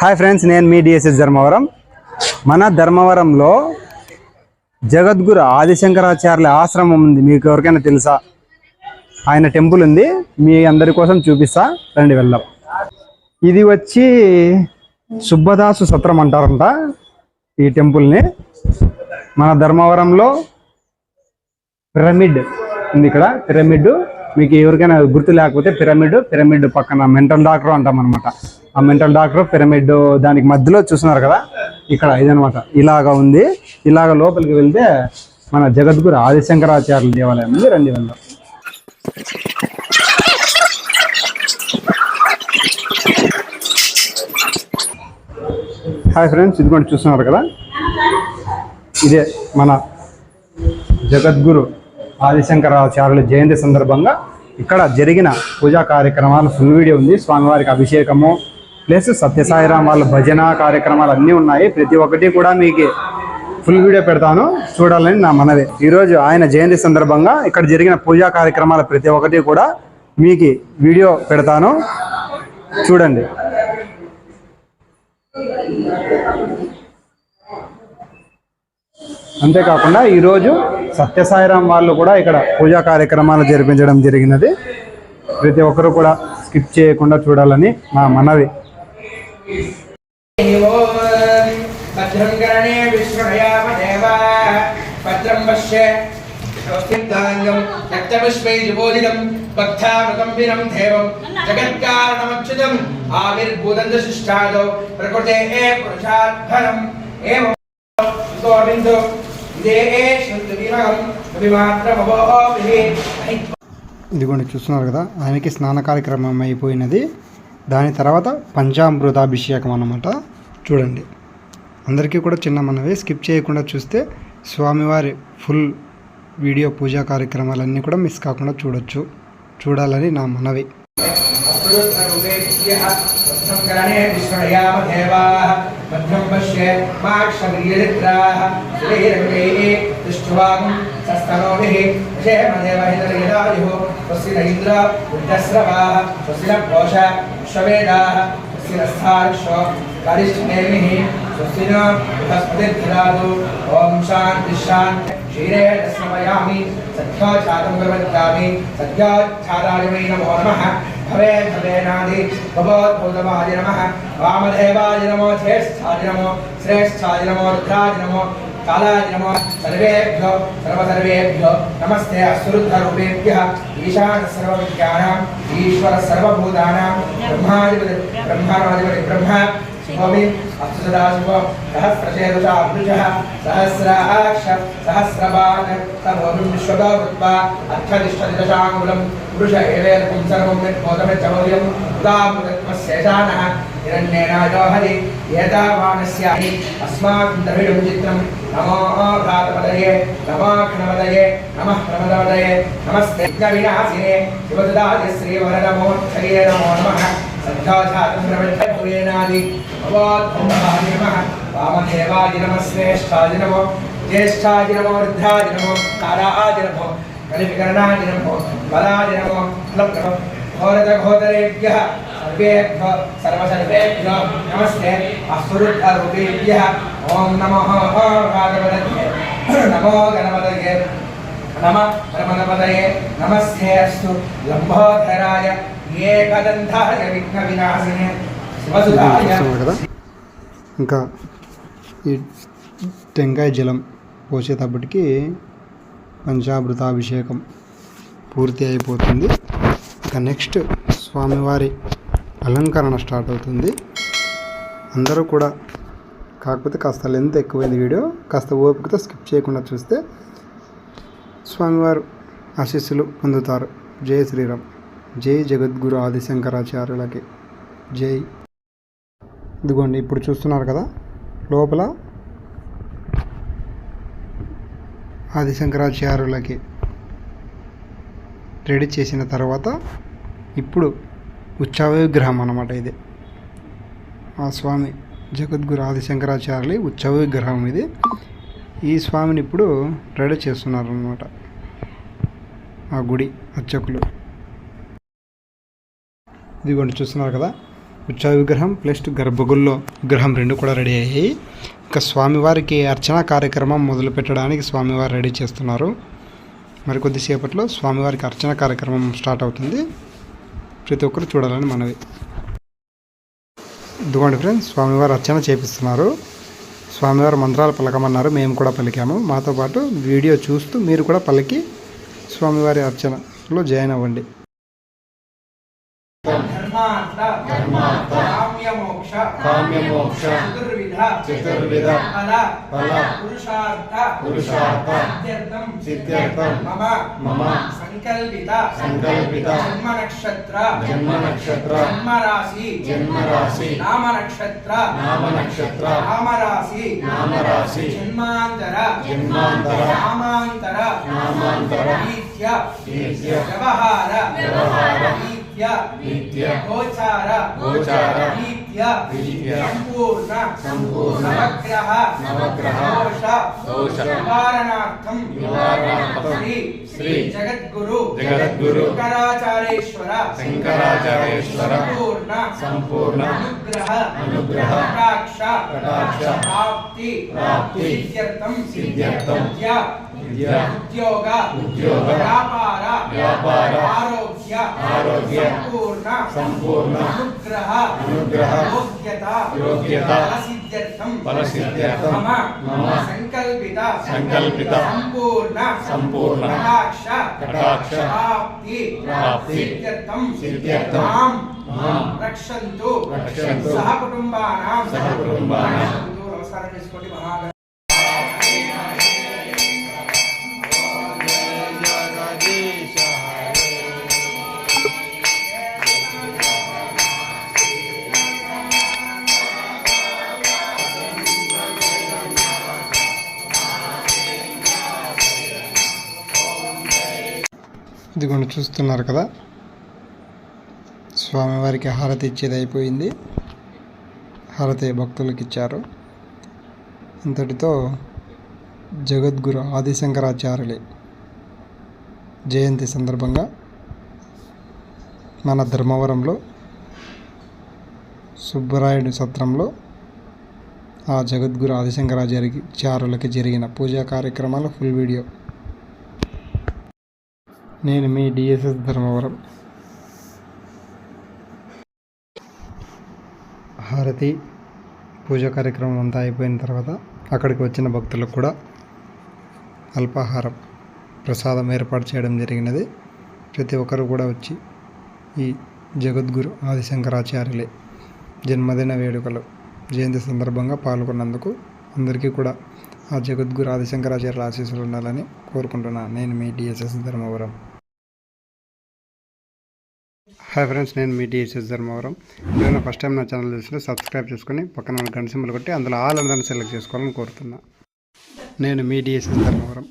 Hi friends నేను మీ DSS Dharmavaram. మన ధర్మవరంలో జగద్గురు ఆదిశంకరాచార్యుల ఆశ్రమం ఉంది. మీకు ఎవరికైనా తెలుసా? ఆయన టెంపుల్ ఉంది. మీ అందరి కోసం చూపిస్తా. రండి వెళ్దాం. ఇది వచ్చి సుబ్బదాసు సత్రం అంటారంట ఈ టెంపుల్ని. మన ధర్మవరంలో పిరమిడ్ ఉంది ఇక్కడ. పిరమిడ్ మీకు ఎవరికైనా గుర్తు లేకపోతే పిరమిడ్ పిరమిడ్ పక్కన మెంటల్ డాక్టర్ అంటాం అనమాట ఆ మెంటల్ డాక్టర్ పిరమిడ్ దానికి మధ్యలో చూస్తున్నారు కదా? ఇక్కడ ఇదనమాట ఇలాగా ఉంది. ఇలాగ లోపలికి వెళ్తే మన జగద్గురు ఆదిశంకరాచార్యుల దేవాలయం ఉంది. రండి వెళ్దాం. హాయ్ ఫ్రెండ్స్ ఇదిగోండి చూస్తున్నారు కదా? ఇదే మన జగద్గురు ఆదిశంకరాచార్యుల జయంతి సందర్భంగా ఇక్కడ జరిగిన పూజా కార్యక్రమాలు. ఫుల్ వీడియో ఉంది. స్వామివారికి అభిషేకము ప్లస్ సత్యసాయిరామ్ వాళ్ళ భజన కార్యక్రమాలు అన్నీ ఉన్నాయి. ప్రతి ఒక్కటి కూడా మీకు ఫుల్ వీడియో పెడతాను. చూడాలని నా మనవి. ఈరోజు ఆయన జయంతి సందర్భంగా ఇక్కడ జరిగిన పూజా కార్యక్రమాల ప్రతి ఒక్కటి కూడా మీకు వీడియో పెడతాను. చూడండి. అంతేకాకుండా ఈరోజు సత్యసాయిరాం వాళ్ళు కూడా ఇక్కడ పూజా కార్యక్రమాలు జరిపించడం జరిగినది. ప్రతి ఒక్కరూ కూడా స్కిప్ చేయకుండా చూడాలని నా మనవి. ఓం భద్రం కరణే విష్ణుయామ దేవా భద్రం పశ్య స్వస్తిందాంగం రక్తపుష్పై జుబోధితం భక్తామృతంబిరం దేవం జగత్కారణమచ్యుతం ఆవిర్భూతం దశిష్టాదో ప్రకృతే ఏ పురుషాత్ఫలం ఏవం గోవిందో ఇదే ఏ విమహం అభిమాత్రమవోభిః ఇదిగోండి చూస్తున్నారు కదా? ఆయనకి స్నాన కార్యక్రమం అయిపోయినది. దాని తర్వాత పంచామృతాభిషేకం అన్నమాట. చూడండి. అందరికీ కూడా చిన్న మనవి స్కిప్ చేయకుండా చూస్తే స్వామివారి ఫుల్ వీడియో పూజా కార్యక్రమాలన్నీ కూడా మిస్ కాకుండా చూడొచ్చు. చూడాలని నా మనవి. స్వస్తి शवेदाः शिरस्थार्ष करिष्ठनेमिः स्वस्तिन बृहस्पतिर्धिरादो, ॐ शान्ति शान्ति। क्षीरे स्मयामि सध्याच्छादं प्रवद्यामि सध्याच्छादारिमयि नमो नमः। भवे भवेनादि भवद्भूतमादि नमः। वामदेवादि नमो श्रेष्ठादि नमो श्रेष्ठादि नमो, रुद्रादि नमो कालाय नमो सर्वेभ्यो सर्वसर्वेभ्यो नमस्ते असुरुद्धरूपेभ्यः ईशान सर्वविद्यानाम् ईश्वर सर्वभूतानां ब्रह्माधिपति ब्रह्माणाधिपति ब्रह्म शिवमि अस्तु सदाशिव सहस्रशेरुषा वृषः सहस्राक्ष सहस्रपान् तमोभिं विश्वतो कृत्वा अर्थनिष्ठदिदशाङ्गुलं पुरुष एवेदकं सर्वं यद्बोधमिच्छमौर्यं उदामुदत्मशेषानः हिरण्येनायोहरि एतावानस्याहि अस्माकं द्रविडं चित्रं నమో ధాతపదయే నమాక్షణపదయే నమ ప్రమదపదయే నమస్తే వినాశినే శివదాది శ్రీవరనమోక్షరే నమో నమ. సద్ధాజాతం ప్రవృత్త భువేనాది భవాద్భవాది నమ వామదేవాది నమ శ్రేష్టాది నమో జ్యేష్ఠాది నమో వృద్ధాది నమో తారాది నమో కలివికరణాది నమో బలాది నమో घोरजघोदरेभ्यः सर्वेभ्यो सर्वसर्वेभ्यो नमस्ते असुरुद्धरूपेभ्यः ॐ नमः भागवतये नमो गणपतये नमः परमनपदये नमस्ते अस्तु लम्बोधराय एकदन्ताय विघ्नविनाशिने शिवसुधाय చూస్తున్నారు కదా ఇంకా ఈ టెంకాయ జలం పోసేటప్పటికి పంచామృతాభిషేకం పూర్తి అయిపోతుంది ఇక నెక్స్ట్ స్వామివారి అలంకరణ స్టార్ట్ అవుతుంది. అందరూ కూడా కాకపోతే కాస్త లెంత్ ఎక్కువైంది వీడియో కాస్త ఓపికతో స్కిప్ చేయకుండా చూస్తే స్వామివారు ఆశీస్సులు పొందుతారు. జై శ్రీరామ్. జై జగద్గురు ఆదిశంకరాచార్యులకి జై. ఇదిగోండి ఇప్పుడు చూస్తున్నారు కదా లోపల ఆదిశంకరాచార్యులకి రెడీ చేసిన తర్వాత ఇప్పుడు ఉచ్చావ విగ్రహం అన్నమాట ఇది. ఆ స్వామి జగద్గురు ఆదిశంకరాచార్యులు ఉత్సవ విగ్రహం ఇది. ఈ స్వామిని ఇప్పుడు రెడీ చేస్తున్నారు అనమాట ఆ గుడి అర్చకులు. ఇదిగోండి చూస్తున్నారు కదా. ఉత్సవ విగ్రహం ప్లస్ గర్భగుల్లో విగ్రహం రెండు కూడా రెడీ అయ్యాయి. ఇంకా స్వామివారికి అర్చనా కార్యక్రమం మొదలు పెట్టడానికి స్వామివారు రెడీ చేస్తున్నారు. మరి కొద్దిసేపట్లో స్వామివారికి అర్చన కార్యక్రమం స్టార్ట్ అవుతుంది. ప్రతి ఒక్కరు చూడాలని మనవి. ఇదిగోండి ఫ్రెండ్స్ స్వామివారు అర్చన చేపిస్తున్నారు. స్వామివారు మంత్రాలు పలకమన్నారు మేము కూడా పలికాము. మాతో పాటు వీడియో చూస్తూ మీరు కూడా పలికి స్వామివారి అర్చనలో జాయిన్ అవ్వండి. ధర్మార్థ ధర్మార్థ కామ్యమోక్ష. కామ్యమోక్ష. చతుర్విధ. చతుర్విధ. ఫల. ఫల. పురుషార్థ. పురుషార్థ. సిద్ధ్యర్థం. సిద్ధ్యర్థం. మమ. మమ. సంకల్పిత. సంకల్పిత. జన్మ నక్షత్ర జన్మ నక్షత్ర జన్మ రాశి జన్మ రాశి నామ నక్షత్ర నామ నక్షత్ర నామరాశి. నామరాశి. జన్మాంతర. జన్మాంతర. నామాంతర. నామాంతర. రీత్య రీత్య వ్యవహార. వ్యవహార. రీత్య రీత్య గోచార. గోచార రీత్య రీత్య సంపూర్ణ సంపూర్ణ నవగ్రహ నవగ్రహ దోష దోష నివారణార్థం నివారణార్థం శ్రీ శ్రీ జగద్గురు జగద్గురు శంకరాచార్యేశ్వర శంకరాచార్యేశ్వర సంపూర్ణ సంపూర్ణ అనుగ్రహ అనుగ్రహ కటాక్ష కటాక్ష ప్రాప్తి ప్రాప్తి సిద్ధ్యర్థం సిద్ధ్యర్థం విద్య విద్య ఉద్యోగ ఉద్యోగ వ్యాపార వ్యాపార ఆరోగ్య ఆరోగ్య సంపూర్ణ సంపూర్ణ అనుగ్రహ అనుగ్రహ యోగ్యత యోగ్యత ఫలసిద్ధ్యర్థం ఫలసిద్ధ్యర్థం మమ మమ సంకల్పిత సంకల్పిత సంపూర్ణ సంపూర్ణ కటాక్ష కటాక్ష ప్రాప్తి ప్రాప్తి సిద్ధ్యర్థం సిద్ధ్యర్థం మాం మాం రక్షంతు రక్షంతు సహ కుటుంబానాం సహ కుటుంబానాం రక్షంతు. నమస్కారం చేసుకోండి మహాగణ ఇదిగోండి చూస్తున్నారు కదా. స్వామివారికి హారతి ఇచ్చేది అయిపోయింది. హారతి భక్తులకు ఇచ్చారు. ఇంతటితో జగద్గురు ఆదిశంకరాచార్యులే జయంతి సందర్భంగా మన ధర్మవరంలో సుబ్బరాయుడు సత్రంలో ఆ జగద్గురు ఆదిశంకరాచార్యకి చారులకి జరిగిన పూజా కార్యక్రమాల ఫుల్ వీడియో. నేను మీ డిఎస్ఎస్ ధర్మవరం. హారతి పూజా కార్యక్రమం అంతా అయిపోయిన తర్వాత అక్కడికి వచ్చిన భక్తులకు కూడా అల్పాహారం ప్రసాదం ఏర్పాటు చేయడం జరిగినది. ప్రతి ఒక్కరు కూడా వచ్చి ఈ జగద్గురు ఆదిశంకరాచార్యులే జన్మదిన వేడుకలు జయంతి సందర్భంగా పాల్గొన్నందుకు అందరికీ కూడా ఆ జగద్గురు ఆదిశంకరాచార్యుల ఆశీస్సులు ఉండాలని కోరుకుంటున్నాను నేను మీ డిఎస్ఎస్ ధర్మవరం. హాయ్ ఫ్రెండ్స్ నేను మీ డిఎస్ఎస్ ధర్మవరం. ఏమైనా ఫస్ట్ టైం నా ఛానల్ చూసినా సబ్స్క్రైబ్ చేసుకొని పక్కన గంట సింబల్ కొట్టి అందులో ఆల్ అందరిని సెలెక్ట్ చేసుకోవాలని కోరుతున్నా. నేను మీ డిఎస్ఎస్ ధర్మవరం.